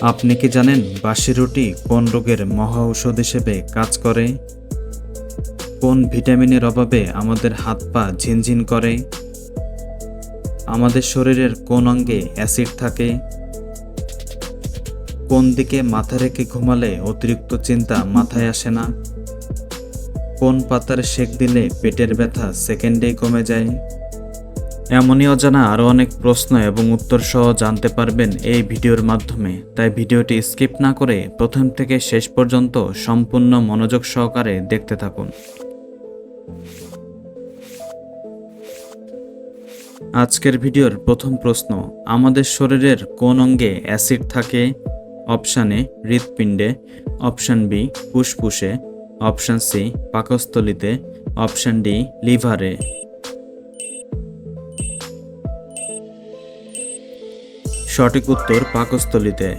আপনি কি জানেন বাসি রুটি কোন রোগের মহা ঔষধ হিসেবে কাজ করে? কোন ভিটামিনের অভাবে আমাদের হাত পা ঝিনঝিন করে? আমাদের শরীরের কোন অঙ্গে অ্যাসিড থাকে? কোন দিকে মাথা রেখে ঘুমালে অতিরিক্ত চিন্তা মাথায় আসে না? কোন পাতার সেক দিলে পেটের ব্যথা সেকেন্ডেই কমে যায়? এমনই অজানা আরও অনেক প্রশ্ন এবং উত্তর সহ জানতে পারবেন এই ভিডিওর মাধ্যমে। তাই ভিডিওটি স্কিপ না করে প্রথম থেকে শেষ পর্যন্ত সম্পূর্ণ মনোযোগ সহকারে দেখতে থাকুন। আজকের ভিডিওর প্রথম প্রশ্ন, আমাদের শরীরের কোন অঙ্গে অ্যাসিড থাকে? অপশান এ, হৃৎপিণ্ডে। অপশান বি, ফুসফুসে। অপশান সি, পাকস্থলিতে। অপশান ডি, লিভারে। সঠিক উত্তর পাকস্থলিতে।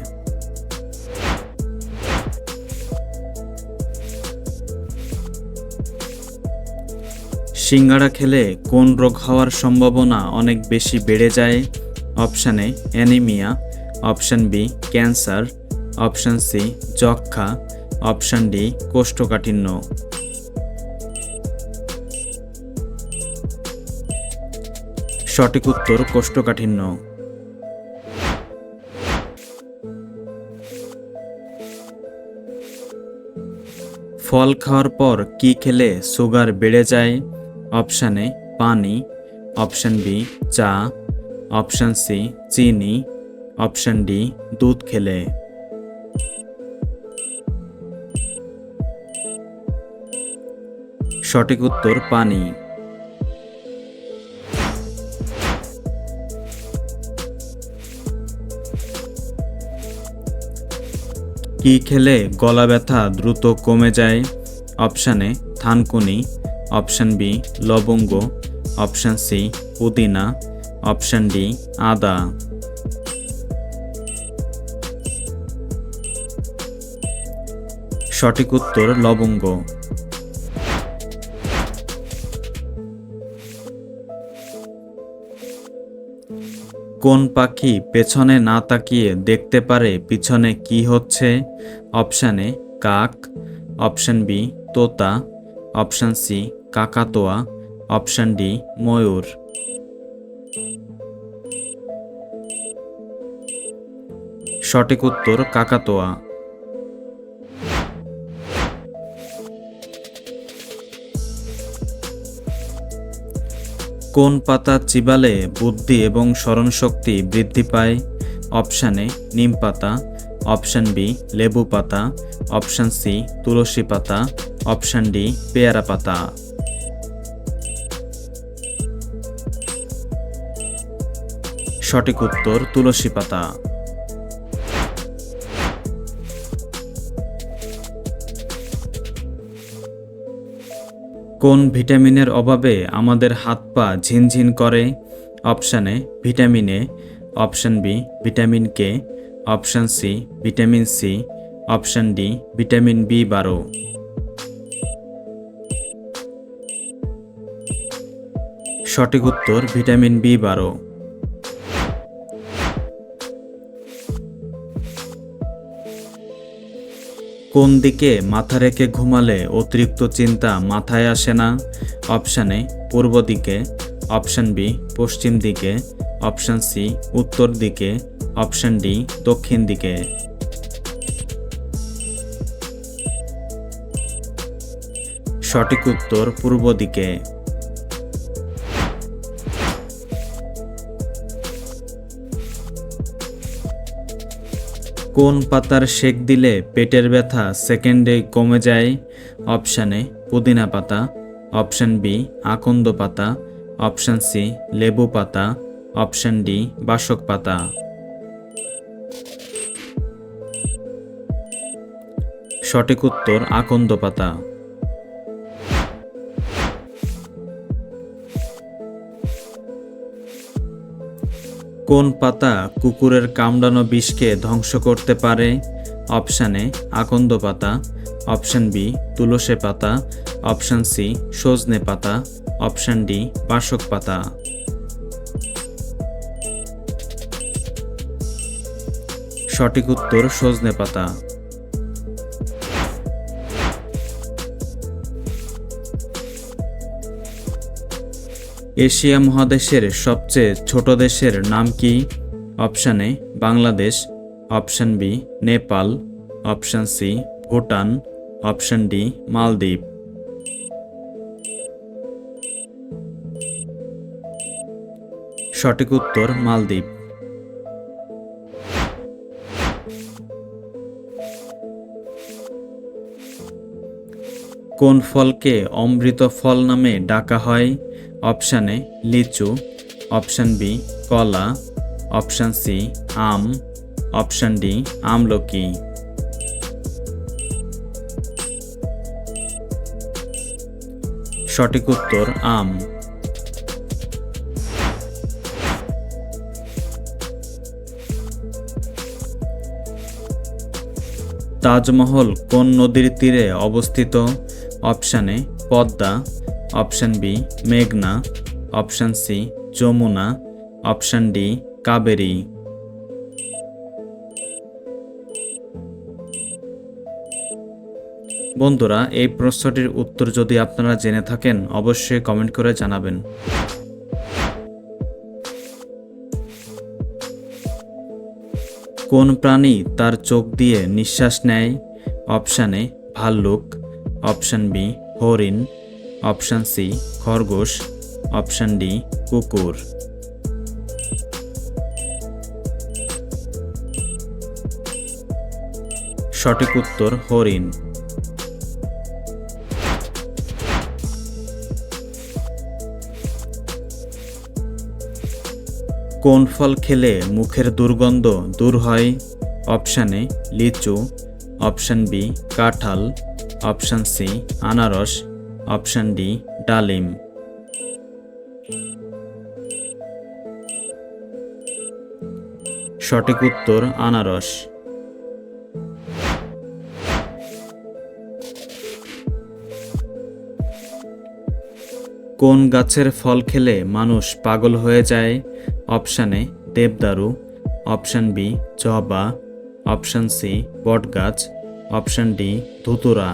সিঙ্গাড়া খেলে কোন রোগ হওয়ার সম্ভাবনা অনেক বেশি বেড়ে যায়? Option A, anaemia. Option B, cancer. Option C যক্ষা অপশান ডি, কোষ্ঠকাঠিন্য। সঠিক উত্তর কোষ্ঠকাঠিন্য। ফল খাওয়ার পর কি খেলে সুগার বেড়ে যায়? অপশান এ, পানি। অপশান বি, চা। অপশান সি, চিনি। অপশান ডি, দুধ খেলে। সঠিক উত্তর পানি। কি খেলে গলা ব্যথা দ্রুত কমে যায়? অপশানে থানকুনি, অপশান বি, লবঙ্গ, অপশান সি, পুদিনা, অপশান ডি, আদা। সঠিক উত্তর লবঙ্গ। কোন পাখি পেছনে না তাকিয়ে দেখতে পারে পিছনে কি হচ্ছে? অপশান এ, কাক। অপশান বি, তোতা। অপশান সি, কাকাতোয়া। অপশান ডি, ময়ূর। সঠিক উত্তর কাকাতোয়া। কোন পাতা চিবালে বুদ্ধি এবং স্মরণশক্তি বৃদ্ধি পায়? অপশান এ, নিম পাতা। অপশান বি, লেবু পাতা। অপশান সি, তুলসী পাতা। অপশান ডি, পেয়ারা পাতা। সঠিক উত্তর, তুলসী পাতা। কোন ভিটামিনের অভাবে আমাদের হাত পা ঝিনঝিন করে? Option A vitamin A. Option B, vitamin K. Option C, vitamin C. Option D, vitamin B বারো। সঠিক উত্তর ভিটামিন বি বারো। কোন দিকে মাথা রেখে ঘুমালে অতিরিক্ত চিন্তা মাথায় আসে না? অপশান এ, পূর্ব দিকে। অপশান বি, পশ্চিম দিকে। অপশান সি, উত্তর দিকে। অপশান ডি, দক্ষিণ দিকে। সঠিক উত্তর পূর্ব দিকে। কোন পাতার সেক দিলে পেটের ব্যথা সেকেন্ডে কমে যায়? অপশান এ, পুদিনা পাতা। অপশান বি, আকন্দ পাতা। অপশান সি, লেবু পাতা। অপশান ডি, বাসক পাতা। সঠিক উত্তর, আকন্দ পাতা। কোন পাতা কুকুরের কামড়ানো বিষকে ধ্বংস করতে পারে? অপশান এ, আকন্দ পাতা। অপশান বি, তুলসে পাতা। অপশান সি, সজনে পাতা। অপশান ডি, বাসক পাতা। সঠিক উত্তর সজনে পাতা। এশিয়া মহাদেশের সবচেয়ে ছোট দেশের নাম কি? Option A, Bangladesh. Option B, Nepal. Option C, Bhutan. Option D, Maldives. সঠিক উত্তর মালদ্বীপ। কোন ফলকে অমৃত ফল নামে ডাকা হয়? অপশান এ, লিচু। অপশান বি, কলা। অপশান সি, আম। অপশান ডি, আমলকি। সঠিক উত্তর, আম। তাজমহল কোন নদীর তীরে অবস্থিত? Option A Padma, option B মেঘনা, option C Yamuna, option D Kaveri. বন্ধুরা, এই প্রশ্নটির উত্তর যদি আপনারা জেনে থাকেন, অবশ্যই কমেন্ট করে জানাবেন। কোন প্রাণী তার চোখ দিয়ে নিঃশ্বাস নেয়? অপশানে ভাল্লুক অপশান বি, হরিণ। অপশান সি, খরগোশ। অপশান ডি, কুকুর। সঠিক উত্তর, হরিণ। কোন ফল খেলে মুখের দুর্গন্ধ দূর হয়? অপশানে লিচু। অপশান বি, কাঁঠাল। অপশান সি, আনারস, অপশান ডি, ডালিম। সঠিক উত্তর, আনারস। কোন গাছের ফল খেলে মানুষ পাগল হয়ে যায়? অপশান দেবদারু। অপশান বি, জবা। অপশান সি, বটগাছ। অপশান ডি ধুতুরা।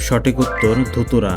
সঠিক উত্তর ধুতুরা।